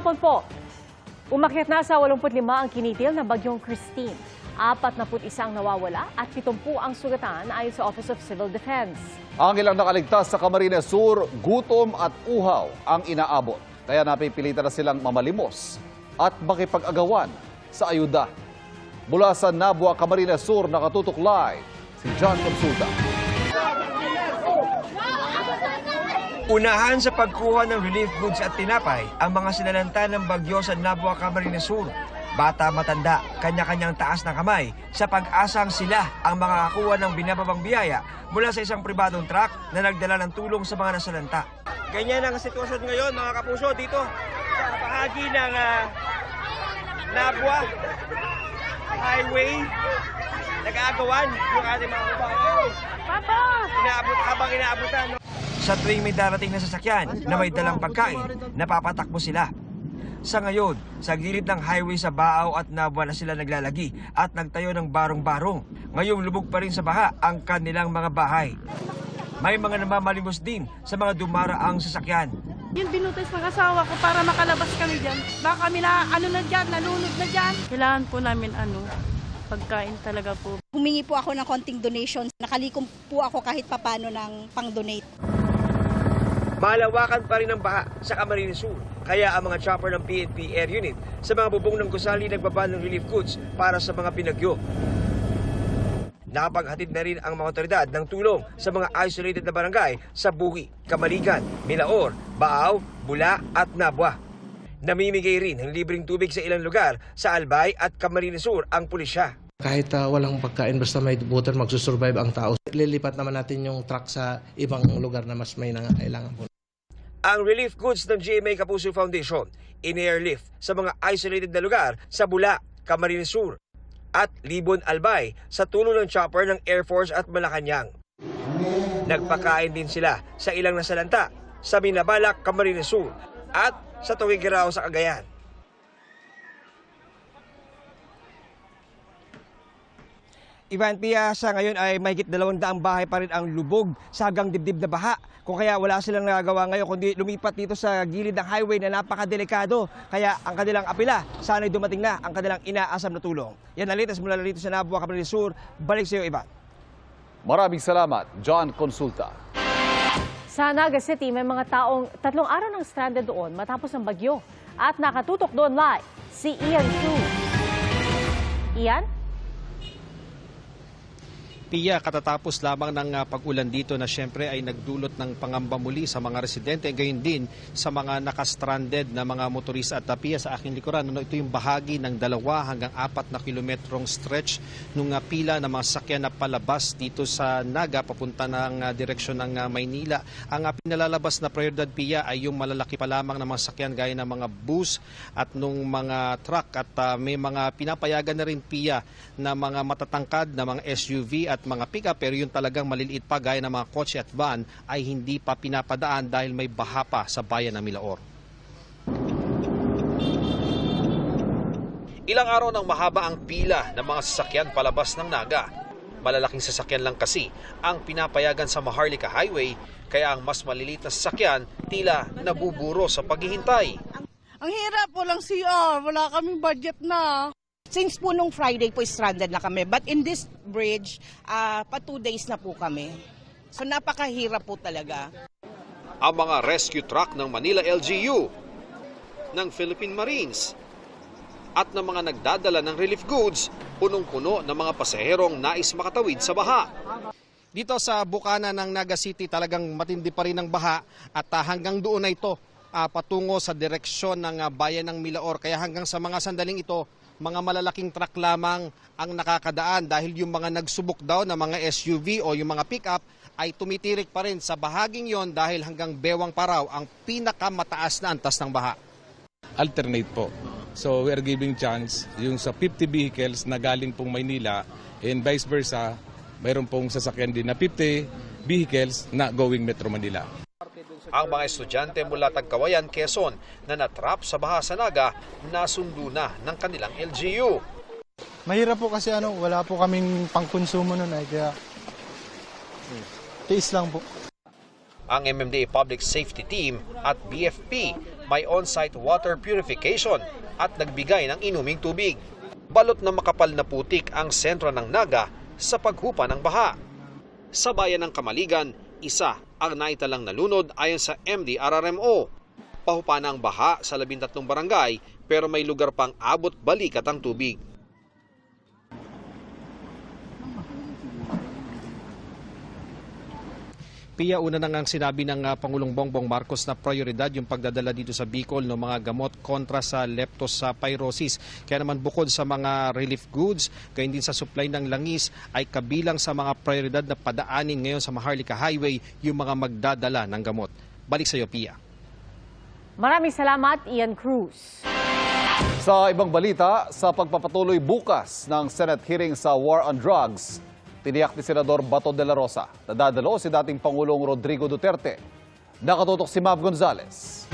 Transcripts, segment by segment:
Hapon po. Umakyat na sa 85 ang kinitil na bagyong Christine. 41 ang nawawala at 70 ang sugatan ayon sa Office of Civil Defense. Ang ilang nakaligtas sa Camarines Sur, gutom at uhaw ang inaabot. Kaya napipilitan na silang mamalimos at makipag-agawan sa ayuda. Mula sa Nabua, Camarines Sur, nakatutok live si John Consulta. Unahan sa pagkuha ng relief goods at tinapay ang mga sinalanta ng bagyo sa Nabua Camarines Sur. Bata matanda, kanya-kanyang taas ng kamay sa pag-asang sila ang makakakuha ng binababang biyaya mula sa isang pribadong truck na nagdala ng tulong sa mga nasalanta. Ganyan ang sitwasyon ngayon mga kapuso dito sa bahagi ng ah, Nabua Highway. Nag-aagawan yung ating mga kabayan. Papa! Inaabot, habang inaabutan. no? Sa tuwing may darating na sasakyan na may dalang pagkain, napapatakbo sila. Sa ngayon, sa gilid ng highway sa Baaw at Nabwa na sila naglalagi at nagtayo ng barong-barong. Ngayong lubog pa rin sa baha ang kanilang mga bahay. May mga namamalimos din sa mga dumaraang sasakyan. Yung binutas ng asawa ko para makalabas kami dyan. Baka kami na ano na dyan, nanunod na dyan. Kailangan po namin ano, pagkain talaga po. Humingi po ako ng konting donations. Nakalikom po ako kahit papano ng pang-donate. Malawakan pa rin ang baha sa Camarines Sur. Kaya ang mga chopper ng PNP Air Unit sa mga bubong ng gusali nagbaba ng relief goods para sa mga pinagyo. Nakapaghatid na rin ang mga otoridad ng tulong sa mga isolated na barangay sa Buhi, Kamaligan, Milaor, Baaw, Bula at Nabwa. Namimigay rin ng libreng tubig sa ilang lugar sa Albay at Camarines Sur ang pulisya. Kahit ah, walang pagkain, basta may water, magsusurvive ang tao. Lilipat naman natin yung truck sa ibang lugar na mas may nangangailangan po. Ang relief goods ng GMA Kapuso Foundation in-airlift sa mga isolated na lugar sa Bula, Camarines Sur at Libon Albay sa tulong ng chopper ng Air Force at Malacanang. Nagpakain din sila sa ilang nasalanta sa Binabalak, Camarines Sur at sa Tuwigiraw sa Cagayan. Ivan Pia, sa ngayon ay mahigit dalawang daang bahay pa rin ang lubog sa hanggang dibdib na baha. Kung kaya wala silang nagagawa ngayon kundi lumipat dito sa gilid ng highway na napakadelikado. Kaya ang kanilang apila, sana'y dumating na ang kanilang inaasam na tulong. Yan ang latest mula rito sa Nabua, Sur. Balik sa iyo, Ivan. Maraming salamat, John Consulta. Sa Naga City, may mga taong tatlong araw nang stranded doon matapos ng bagyo. At nakatutok doon live si Ian Chu. Ian? Pia, katatapos lamang ng ah, pag-ulan dito na siyempre ay nagdulot ng pangamba muli sa mga residente, gayon din sa mga nakastranded na mga motorista at ah, Pia sa aking likuran. Ano, ito yung bahagi ng dalawa hanggang apat na kilometrong stretch ng ah, pila ng mga sakyan na palabas dito sa Naga papunta ng direksyon ng Maynila. Ang pinalalabas na prioridad Pia ay yung malalaki pa lamang na mga sakyan gaya ng mga bus at nung mga truck at ah, may mga pinapayagan na rin Pia na mga matatangkad na mga SUV at mga pickup pero yung talagang maliliit pa gaya ng mga kotse at van ay hindi pa pinapadaan dahil may baha pa sa bayan ng Milaor. Ilang araw nang mahaba ang pila ng mga sasakyan palabas ng Naga. Malalaking sasakyan lang kasi ang pinapayagan sa Maharlika Highway kaya ang mas maliliit na sasakyan tila nabuburo sa paghihintay. Ang hirap, walang CR, wala kaming budget na. Since po nung Friday po stranded na kami. But in this bridge, ah, pa two days na po kami. So napakahirap po talaga. ang mga rescue truck ng Manila LGU, ng Philippine Marines, at ng mga nagdadala ng relief goods, punong-puno ng mga pasaherong nais makatawid sa baha. Dito sa bukana ng Naga City talagang matindi pa rin ang baha at ah, hanggang doon na ito ah, patungo sa direksyon ng ah, bayan ng Milaor. Kaya hanggang sa mga sandaling ito, mga malalaking truck lamang ang nakakadaan dahil yung mga nagsubok daw na mga SUV o yung mga pickup ay tumitirik pa rin sa bahaging yon dahil hanggang bewang paraw ang pinakamataas na antas ng baha. alternate po. So we are giving chance yung sa 50 vehicles na galing pong Maynila and vice versa, mayroon pong sasakyan din na 50 vehicles na going Metro Manila. Ang mga estudyante mula Tagkawayan, Quezon na natrap sa baha sa Naga nasundo na ng kanilang LGU. Mahirap po kasi ano, wala po kaming pangkonsumo nun ay kaya tiis lang po. Ang MMDA Public Safety Team at BFP may on-site water purification at nagbigay ng inuming tubig. Balot na makapal na putik ang sentro ng Naga sa paghupa ng baha. Sa bayan ng Kamaligan, isa ang naitalang nalunod ayon sa MDRRMO. Pahupa na ang baha sa 13 barangay pero may lugar pang abot balikat ang tubig. Pia, una na ngang sinabi ng ah, Pangulong Bongbong Marcos na prioridad yung pagdadala dito sa Bicol ng mga gamot kontra sa leptospirosis. Kaya naman bukod sa mga relief goods, gayon din sa supply ng langis, ay kabilang sa mga prioridad na padaanin ngayon sa Maharlika Highway yung mga magdadala ng gamot. Balik sa iyo, Pia. Maraming salamat, Ian Cruz. Sa ibang balita, sa pagpapatuloy bukas ng Senate hearing sa War on Drugs, tiniyak ni Senador Bato de la Rosa na dadalo si dating Pangulong Rodrigo Duterte. Nakatutok si Mav Gonzales.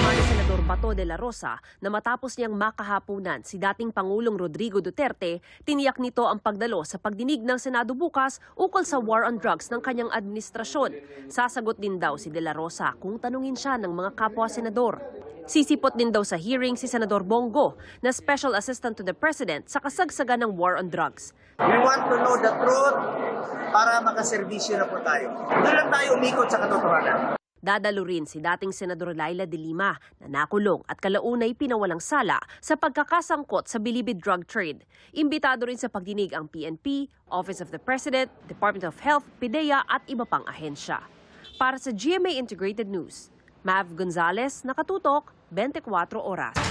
Ni Senador Bato de la Rosa na matapos niyang makahapunan si dating Pangulong Rodrigo Duterte, tiniyak nito ang pagdalo sa pagdinig ng Senado bukas ukol sa war on drugs ng kanyang administrasyon. Sasagot din daw si de la Rosa kung tanungin siya ng mga kapwa senador. Sisipot din daw sa hearing si Senador Bongo na Special Assistant to the President sa kasagsagan ng war on drugs. We want to know the truth para makaservisyo na po tayo. Doon lang tayo umikot sa katotohanan. Dadalo rin si dating Senador Laila de Lima na nakulong at kalaunay pinawalang sala sa pagkakasangkot sa bilibid drug trade. Imbitado rin sa pagdinig ang PNP, Office of the President, Department of Health, PIDEA at iba pang ahensya. Para sa GMA Integrated News, Mav Gonzalez, nakatutok, 24 oras.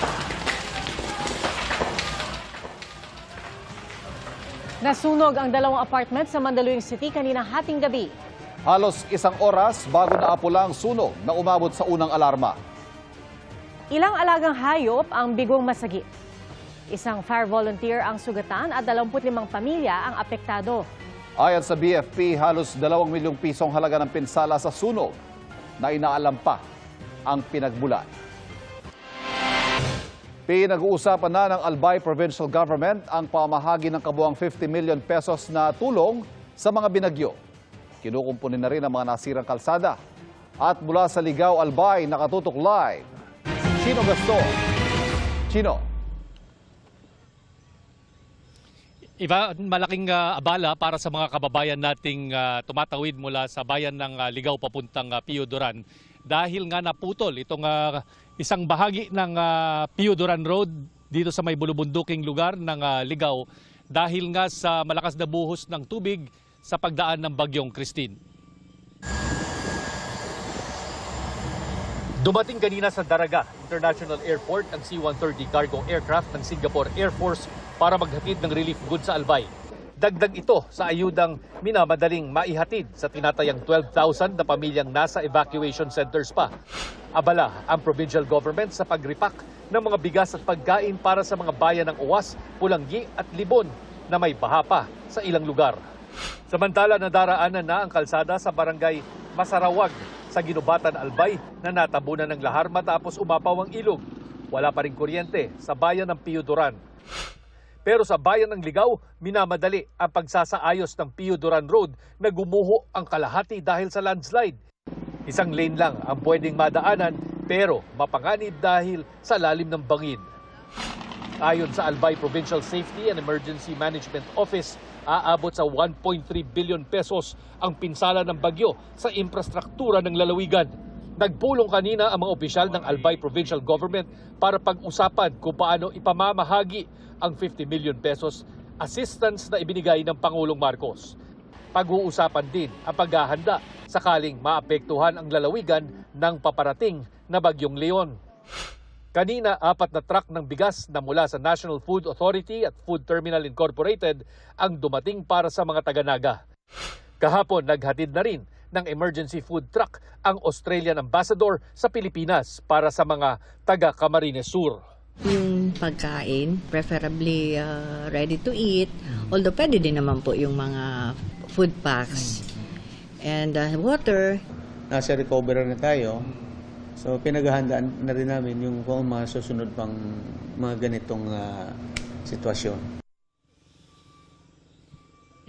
Nasunog ang dalawang apartment sa Mandaluyong City kanina hating gabi. Halos isang oras bago naapula ang sunog na umabot sa unang alarma. Ilang alagang hayop ang bigong masagip. Isang fire volunteer ang sugatan at 25 pamilya ang apektado. Ayon sa BFP, halos 2 milyong pisong halaga ng pinsala sa sunog na inaalam pa ang pinagbulan. Pinag-uusapan na ng Albay Provincial Government ang pamahagi ng kabuang 50 million pesos na tulong sa mga binagyo. Kinukumpunin na rin ang mga nasirang kalsada. At mula sa Ligaw, Albay, nakatutok live. Chino Gaston. Chino. Iba, malaking ah, abala para sa mga kababayan nating ah, tumatawid mula sa bayan ng ah, Ligaw papuntang uh, Pio Duran dahil nga naputol itong ah, isang bahagi ng uh, Pio Duran Road dito sa may bulubunduking lugar ng ah, Ligaw dahil nga sa malakas na buhos ng tubig sa pagdaan ng bagyong Christine. Dumating kanina sa Daraga International Airport ang C-130 cargo aircraft ng Singapore Air Force para maghatid ng relief goods sa Albay. Dagdag ito sa ayudang minamadaling maihatid sa tinatayang 12,000 na pamilyang nasa evacuation centers pa. Abala ang provincial government sa pagripak ng mga bigas at pagkain para sa mga bayan ng Uwas, Pulanggi at Libon na may baha pa sa ilang lugar. Samantala nadaraanan na ang kalsada sa barangay Masarawag sa Ginubatan Albay na natabunan ng lahar matapos umapaw ang ilog. Wala pa rin kuryente sa bayan ng Pio Duran. Pero sa bayan ng Ligaw, minamadali ang pagsasaayos ng Pio Duran Road na gumuho ang kalahati dahil sa landslide. Isang lane lang ang pwedeng madaanan pero mapanganib dahil sa lalim ng bangin. Ayon sa Albay Provincial Safety and Emergency Management Office, aabot sa 1.3 billion pesos ang pinsala ng bagyo sa infrastruktura ng lalawigan. Nagpulong kanina ang mga opisyal ng Albay Provincial Government para pag-usapan kung paano ipamamahagi ang 50 million pesos assistance na ibinigay ng Pangulong Marcos. Pag-uusapan din ang paghahanda sakaling maapektuhan ang lalawigan ng paparating na bagyong Leon. Kanina, apat na truck ng bigas na mula sa National Food Authority at Food Terminal Incorporated ang dumating para sa mga taga-naga. Kahapon, naghatid na rin ng emergency food truck ang Australian Ambassador sa Pilipinas para sa mga taga-Camarines Sur. Yung pagkain, preferably uh, ready to eat. Although pwede din naman po yung mga food packs. And uh, water, nasa recovery na tayo. So pinaghahandaan na rin namin yung kung mga susunod pang mga ganitong ah, sitwasyon.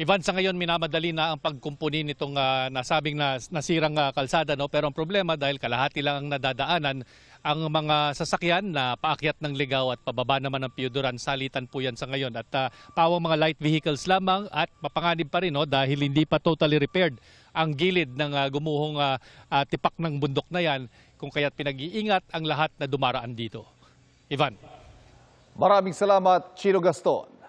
Ivan, sa ngayon minamadali na ang pagkumpuni nitong ah, nasabing na, nasirang ah, kalsada. No? Pero ang problema dahil kalahati lang ang nadadaanan, ang mga sasakyan na paakyat ng ligaw at pababa naman ng Piyuduran, salitan po yan sa ngayon. At ah, pawang mga light vehicles lamang at mapanganib pa rin no? dahil hindi pa totally repaired ang gilid ng ah, gumuhong ah, ah, tipak ng bundok na yan kung kaya't pinag-iingat ang lahat na dumaraan dito. Ivan. Maraming salamat, Chino Gaston.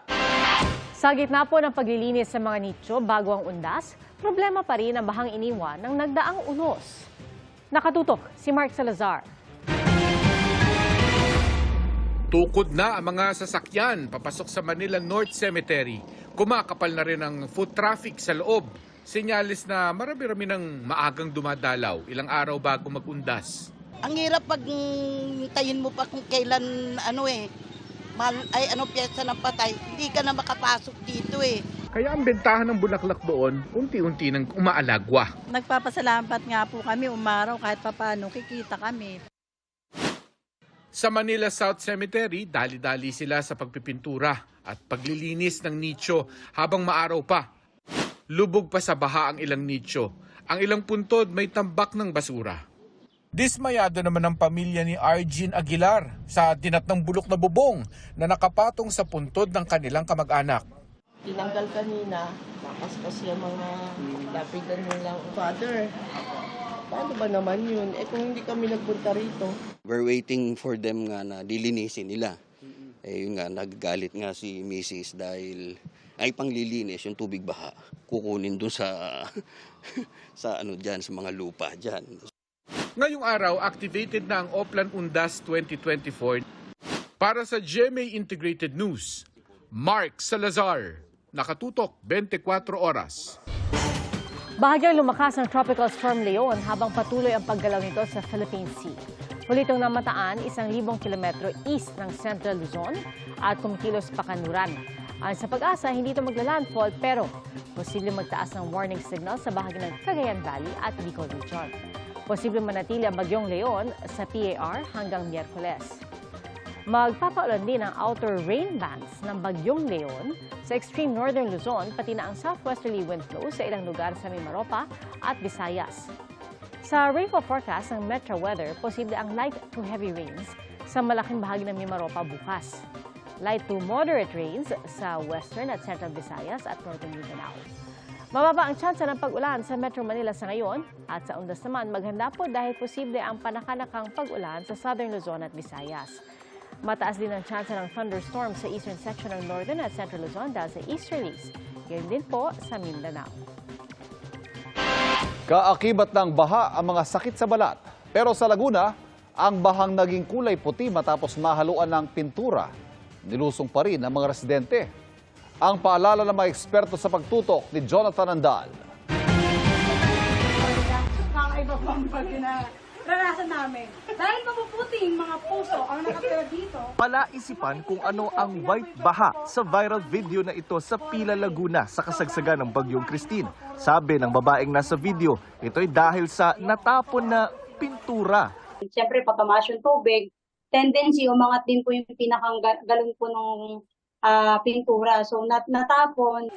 Sa gitna po ng paglilinis sa mga nicho bago ang undas, problema pa rin ang bahang iniwan ng nagdaang unos. Nakatutok si Mark Salazar. Tukod na ang mga sasakyan papasok sa Manila North Cemetery. Kumakapal na rin ang foot traffic sa loob. Senyalis na marami-rami ng maagang dumadalaw ilang araw bago magundas. Ang hirap pag mm, tayin mo pa kung kailan ano eh, mal, ay ano pyesa ng patay, hindi ka na makapasok dito eh. Kaya ang bentahan ng bulaklak doon, unti-unti nang umaalagwa. Nagpapasalamat nga po kami umaraw kahit papano kikita kami. Sa Manila South Cemetery, dali-dali sila sa pagpipintura at paglilinis ng nicho habang maaraw pa. Lubog pa sa baha ang ilang nicho. Ang ilang puntod may tambak ng basura. Dismayado naman ang pamilya ni Arjin Aguilar sa dinatnang bulok na bubong na nakapatong sa puntod ng kanilang kamag-anak. tinanggal kanina, nakaspas yung mga lapidan nilang father. Paano ba naman yun? Eh kung hindi kami nagpunta rito. We're waiting for them nga na dilinisin nila. Eh yun nga, naggalit nga si Mrs. dahil ay panglilinis yung tubig baha. Kukunin dun sa sa ano diyan sa mga lupa diyan. Ngayong araw, activated na ang Oplan Undas 2024 para sa GMA Integrated News. Mark Salazar, nakatutok 24 oras. Bahagyang lumakas ang Tropical Storm Leon habang patuloy ang paggalaw nito sa Philippine Sea. Huli itong namataan isang libong kilometro east ng Central Luzon at kumikilos pa kanluran. Ayon sa pag-asa, hindi ito magla-landfall pero posibleng magtaas ng warning signal sa bahagi ng Cagayan Valley at Bicol Region. Posibleng manatili ang bagyong Leon sa PAR hanggang Miyerkules. Magpapaulan din ang outer rain bands ng Bagyong Leon sa extreme northern Luzon pati na ang southwesterly wind flow sa ilang lugar sa Mimaropa at Visayas. Sa rainfall forecast ng Metro Weather, posible ang light to heavy rains sa malaking bahagi ng Mimaropa bukas. Light to moderate rains sa western at central Visayas at northern Mindanao. Mababa ang tsansa ng pag-ulan sa Metro Manila sa ngayon at sa undas naman maghanda po dahil posible ang panakanakang pag-ulan sa southern Luzon at Visayas. Mataas din ang tsansa ng thunderstorm sa eastern section ng northern at central Luzon dahil sa easterlies. Ganyan din po sa Mindanao. Kaakibat ng baha ang mga sakit sa balat. Pero sa Laguna, ang bahang naging kulay puti matapos mahaluan ng pintura. Nilusong pa rin ang mga residente. Ang paalala ng mga eksperto sa pagtutok ni Jonathan Andal. Kakaiba po ang pag na naranasan namin. Dahil mapuputing mga puso ang nakatira dito. Palaisipan kung ano ang white baha sa viral video na ito sa Pila, Laguna sa kasagsagan ng Bagyong Christine. Sabi ng babaeng nasa video, ito'y dahil sa natapon na pintura. Siyempre, pagkamaas yung tubig, tendency, umangat din po yung pinakang ga- galon po nung ah, pintura. So, nat natapon.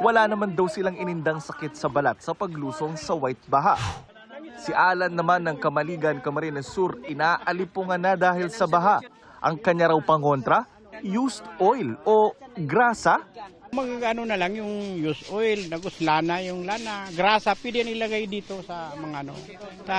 Wala naman daw silang inindang sakit sa balat sa paglusong sa white baha. Si Alan naman ng Kamaligan, Camarines Sur, inaalipungan na dahil sa baha. Ang kanya raw pangontra, used oil o grasa Mag ano na lang yung use oil, nagos lana yung lana, grasa pwede nilagay dito sa mga ano, sa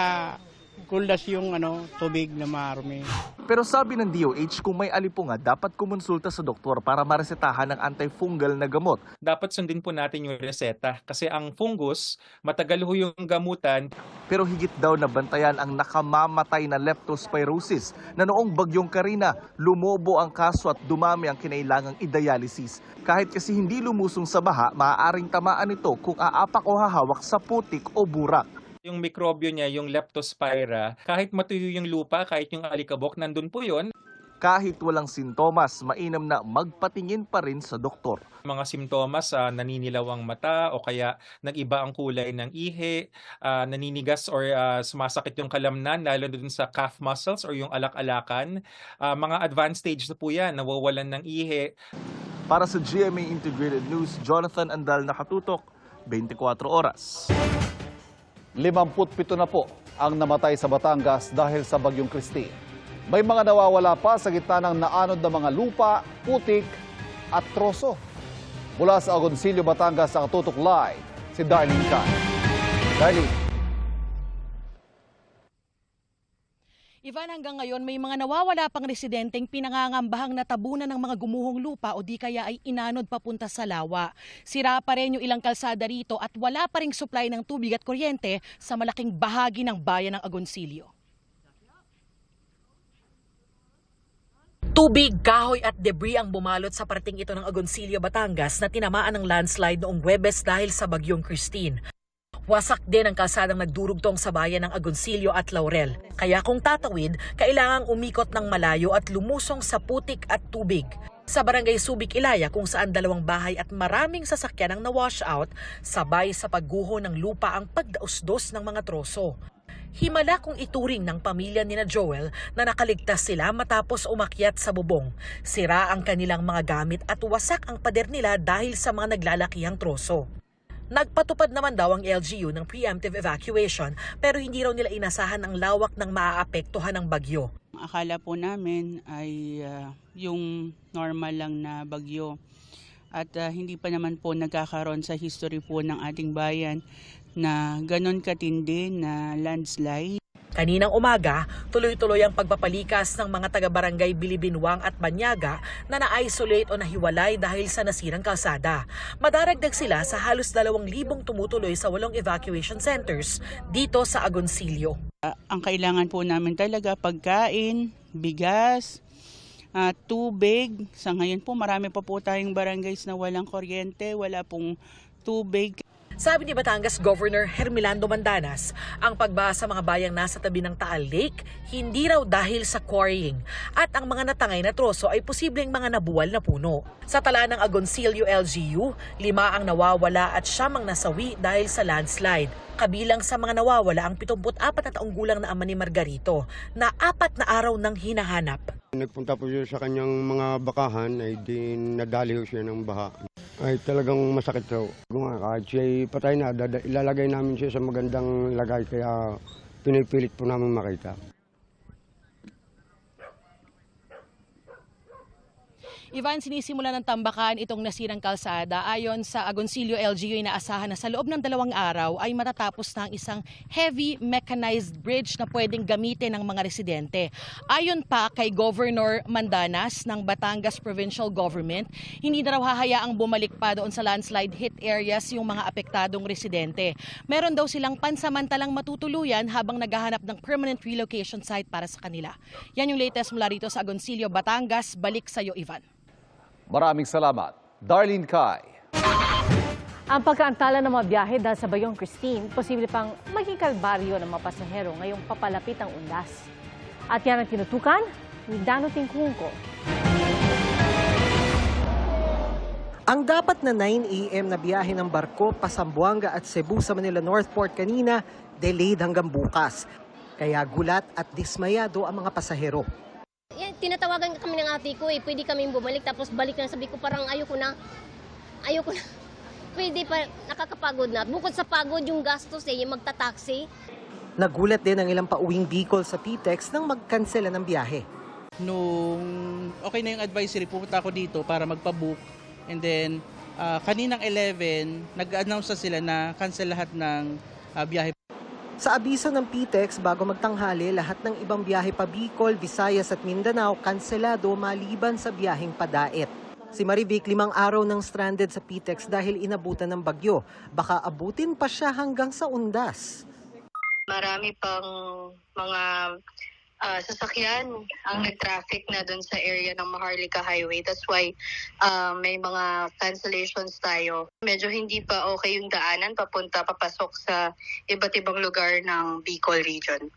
kuldas yung ano, tubig na marumi. Pero sabi ng DOH kung may alipunga, dapat kumonsulta sa doktor para maresetahan ng antifungal na gamot. dapat sundin po natin yung reseta kasi ang fungus, matagal ho yung gamutan. Pero higit daw na bantayan ang nakamamatay na leptospirosis na noong bagyong Karina, lumobo ang kaso at dumami ang kinailangang i-dialysis. Kahit kasi hindi lumusong sa baha, maaaring tamaan ito kung aapak o hahawak sa putik o burak. Yung mikrobyo niya, yung leptospira, kahit matuyo yung lupa, kahit yung alikabok, nandun po yon Kahit walang sintomas, mainam na magpatingin pa rin sa doktor. Mga simptomas, ah, naninilaw ang mata o kaya nag-iba ang kulay ng ihi, ah, naninigas or ah, sumasakit yung kalamnan, lalo dun sa calf muscles or yung alak-alakan. Ah, mga advanced stage na po yan, nawawalan ng ihi. Para sa GMA Integrated News, Jonathan Andal nakatutok, 24 oras. 57 na po ang namatay sa Batangas dahil sa Bagyong Christine. May mga nawawala pa sa gitna ng naanod na mga lupa, putik at troso. Mula sa Agoncillo, Batangas, sa Katutok Live, si Darlene Can. Darlene. Ivan, hanggang ngayon may mga nawawala pang residenteng pinangangambahang natabunan ng mga gumuhong lupa o di kaya ay inanod papunta sa lawa. Sira pa rin yung ilang kalsada rito at wala pa ring supply ng tubig at kuryente sa malaking bahagi ng bayan ng Agoncillo. Tubig, kahoy at debris ang bumalot sa parting ito ng Agoncillo, Batangas na tinamaan ng landslide noong Webes dahil sa bagyong Christine. Wasak din ang kalsadang nagdurugtong sa bayan ng Agoncillo at Laurel. Kaya kung tatawid, kailangang umikot ng malayo at lumusong sa putik at tubig. Sa barangay Subic, Ilaya kung saan dalawang bahay at maraming sasakyan ang na-wash out, sabay sa pagguho ng lupa ang pagdausdos ng mga troso. Himala kung ituring ng pamilya ni na Joel na nakaligtas sila matapos umakyat sa bubong. Sira ang kanilang mga gamit at wasak ang pader nila dahil sa mga naglalakihang troso. Nagpatupad naman daw ang LGU ng preemptive evacuation pero hindi raw nila inasahan ang lawak ng maaapektuhan ng bagyo. Akala po namin ay ah, yung normal lang na bagyo. At ah, hindi pa naman po nagkakaroon sa history po ng ating bayan na ganon katindi na landslide. Kaninang umaga, tuloy-tuloy ang pagpapalikas ng mga taga-barangay Bilibinwang at Banyaga na na-isolate o nahiwalay dahil sa nasirang kalsada. Madaragdag sila sa halos 2,000 tumutuloy sa walong evacuation centers dito sa Agoncillo. Ah, ang kailangan po namin talaga pagkain, bigas, ah, tubig. Sa ngayon po marami pa po tayong barangays na walang kuryente, wala pong tubig. Sabi ni Batangas Governor Hermelando Mandanas, ang pagbaha sa mga bayang nasa tabi ng Taal Lake hindi raw dahil sa quarrying at ang mga natangay na troso ay posibleng mga nabuwal na puno. Sa tala ng Agoncillo LGU, lima ang nawawala at siyam ang nasawi dahil sa landslide. Kabilang sa mga nawawala ang 74 na taong gulang na ama ni Margarito na apat na araw nang hinahanap. Nagpunta po siya sa kanyang mga bakahan ay di nadali siya ng baha. Ay talagang masakit raw. Kung kahit siya patay na, ilalagay namin siya sa magandang lagay kaya pinipilit po namin makita. Ivan, sinisimula ng tambakan itong nasirang kalsada. Ayon sa Agoncillo LGU, inaasahan na sa loob ng dalawang araw ay matatapos na ang isang heavy mechanized bridge na pwedeng gamitin ng mga residente. Ayon pa kay Governor Mandanas ng Batangas Provincial Government, hindi na raw hahayaang bumalik pa doon sa landslide hit areas yung mga apektadong residente. Meron daw silang pansamantalang matutuluyan habang naghahanap ng permanent relocation site para sa kanila. Yan yung latest mula rito sa Agoncillo, Batangas. Balik sa iyo, Ivan. Maraming salamat. Darlene Kai. Ang pagkaantala ng mga biyahe dahil sa Bayong Christine, posible pang maging kalbaryo ng mga pasahero ngayong papalapit ang undas. At yan ang tinutukan ni Dano Tingkungko. Ang dapat na 9 a.m. na biyahe ng barko pa Zamboanga at Cebu sa Manila Northport kanina, delayed hanggang bukas. Kaya gulat at dismayado ang mga pasahero. Yan, tinatawagan kami ng ate ko eh, pwede kami bumalik tapos balik na sabi ko parang ayoko na. Ayoko na. Pwede pa, nakakapagod na. Bukod sa pagod yung gastos eh, yung magta-taxi. Nagulat din ang ilang pauwing Bicol sa PTEX nang magkansela ng biyahe. Nung okay na yung advisory, pupunta ako dito para magpa-book. And then, ah, kaninang 11, nag-announce na sila na cancel lahat ng ah, biyahe. Sa abiso ng PTEX bago magtanghali, lahat ng ibang biyahe pa Bicol, Visayas at Mindanao kanselado maliban sa biyaheng padait. Si Marivic limang araw nang stranded sa PTEX dahil inabutan ng bagyo. Baka abutin pa siya hanggang sa undas. marami pang mga ah, sasakyan ang nag-traffic na doon sa area ng Maharlika Highway. That's why ah, may mga cancellations tayo. Medyo hindi pa okay yung daanan papunta papasok sa iba't ibang lugar ng Bicol region.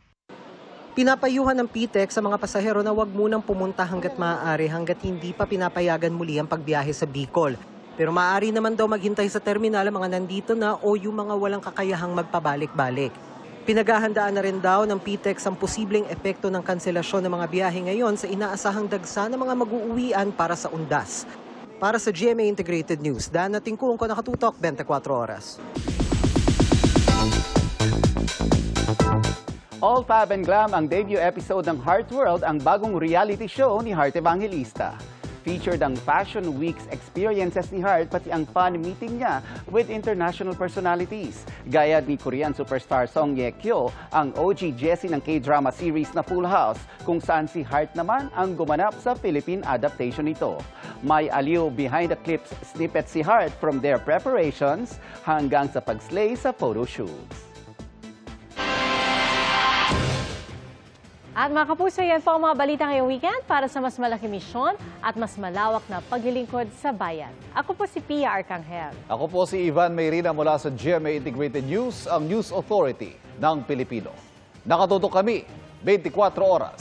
Pinapayuhan ng PTEX sa mga pasahero na huwag munang pumunta hanggat maaari hanggat hindi pa pinapayagan muli ang pagbiyahe sa Bicol. Pero maaari naman daw maghintay sa terminal ang mga nandito na o yung mga walang kakayahang magpabalik-balik. Pinaghahandaan na rin daw ng PTEX ang posibleng epekto ng kanselasyon ng mga biyahe ngayon sa inaasahang dagsa ng mga mag-uuwian para sa undas. Para sa GMA Integrated News, Dan at Tingkung ko nakatutok 24 oras. All Fab and Glam ang debut episode ng Heart World, ang bagong reality show ni Heart Evangelista. Featured ang Fashion Week's experiences ni Heart pati ang fun meeting niya with international personalities. Gaya ni Korean superstar Song Ye Kyo, ang OG Jessie ng K-drama series na Full House, kung saan si Heart naman ang gumanap sa Philippine adaptation nito. May aliw behind the clips snippet si Heart from their preparations hanggang sa pag-slay sa photo At mga kapuso, yan po ang mga balita ngayong weekend para sa mas malaki misyon at mas malawak na paglilingkod sa bayan. Ako po si Pia Arcangel. Ako po si Ivan Mayrina mula sa GMA Integrated News, ang News Authority ng Pilipino. Nakatutok kami 24 oras.